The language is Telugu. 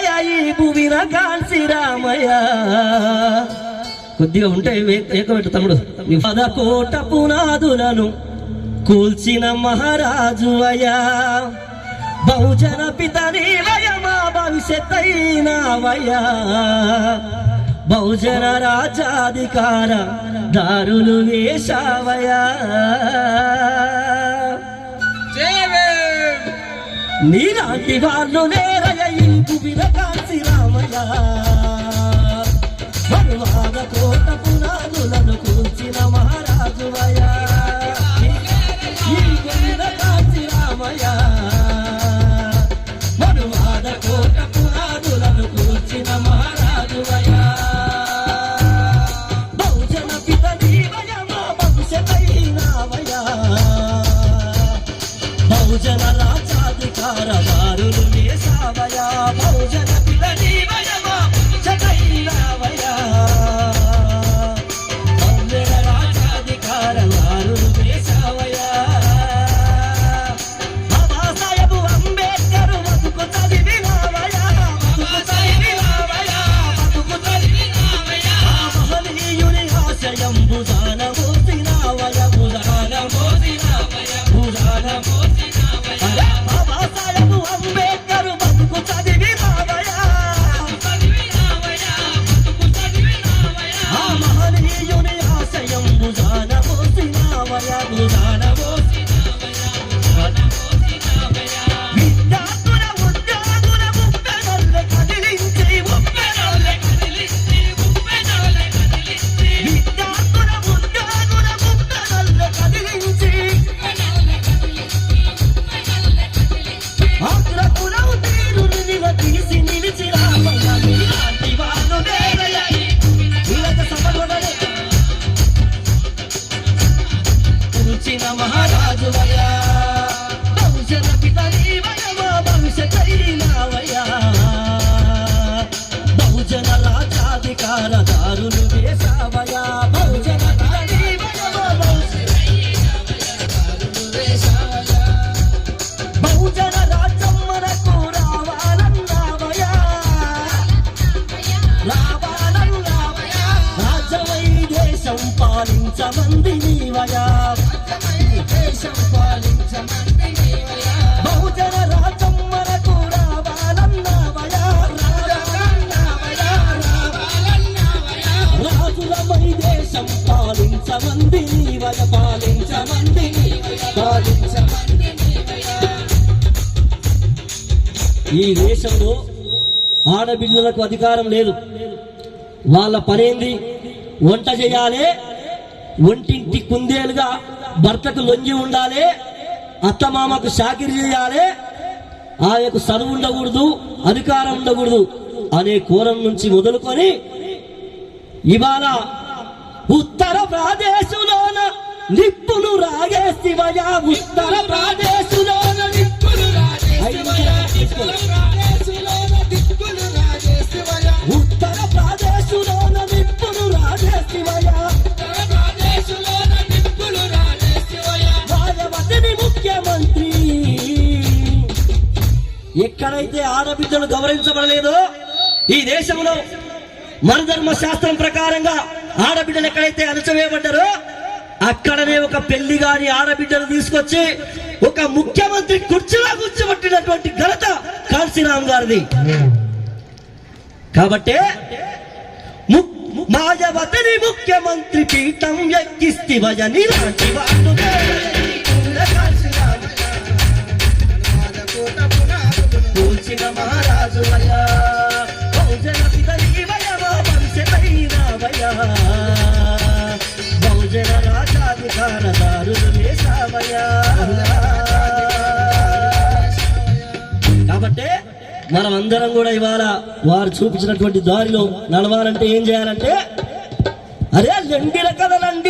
నేరయ ఈ భువిన కాల్సి రామయ్య. కొద్దిగా ఉంటే ఏకబెట్టు తమ్ముడు. పదకోట పునాదులను కూల్చిన మహారాజు అయ్యా. బహుజన పితని వయమా భవిష్యత్ అయినావయ్యా బహుజన రాజాధికార దారులు వేశావయా నీలాంటి వాళ్ళు నేరయ ఇంకు భూమిన కాల్సి రామయ్య మరువాద రాజాధికార ఆ ఆశయం భుజాన మోసినావయ భుజాన దారులు వేసావయా? బహుజన బహుజన రాజ్యం మనకు రావాలన్నావయ్యా రాజ్యమై దేశం పాలించమంది నీవయా? దేశం పాలి పాలించమంది పాలించమంది ఈ దేశంలో ఆడబిడ్డలకు అధికారం లేదు. వాళ్ళ పనేంది? వంట చేయాలి ఒంటింటి కుందేలుగా భర్తకు లొంగి ఉండాలి అత్తమామకు షాకిరి చేయాలి ఆయనకు సరువు ఉండకూడదు అధికారం ఉండకూడదు అనే కోరం నుంచి మొదలుకొని ఇవాళ ఉత్తర ప్రదేశంలో నిప్పులు రాగేసివయా ఉత్తర ప్రదేశులోన నిప్పులు రాగేసివయా ఉత్తర ప్రదేశులోన నిప్పులు రాగేసివయా మాయవతిని ముఖ్యమంత్రి. ఎక్కడైతే ఆడబిడ్డలు గౌరవించబడలేదో ఈ దేశంలో మన ధర్మ శాస్త్రం ప్రకారంగా ఆడబిడ్డలు ఎక్కడైతే అణచవేయబడ్డారో అక్కడనే ఒక పెళ్ళి గారి ఆడబిడ్డలు తీసుకొచ్చి ఒక ముఖ్యమంత్రి కుర్చీలో కూర్చోబట్టినటువంటి ఘనత కాశీరామ్ గారిది. కాబట్టి ము- ముఖ్యమంత్రి పీఠం ఎక్కిస్తివయ నీలాంటి వాళ్ళు కూల్చిన మహారాజు బహుజన పితనీవయమా కాబట్టి మనం అందరం కూడా ఇవాళ వారు చూపించినటువంటి దారిలో నడవాలంటే ఏం చేయాలంటే అరే లెండిల కథలండి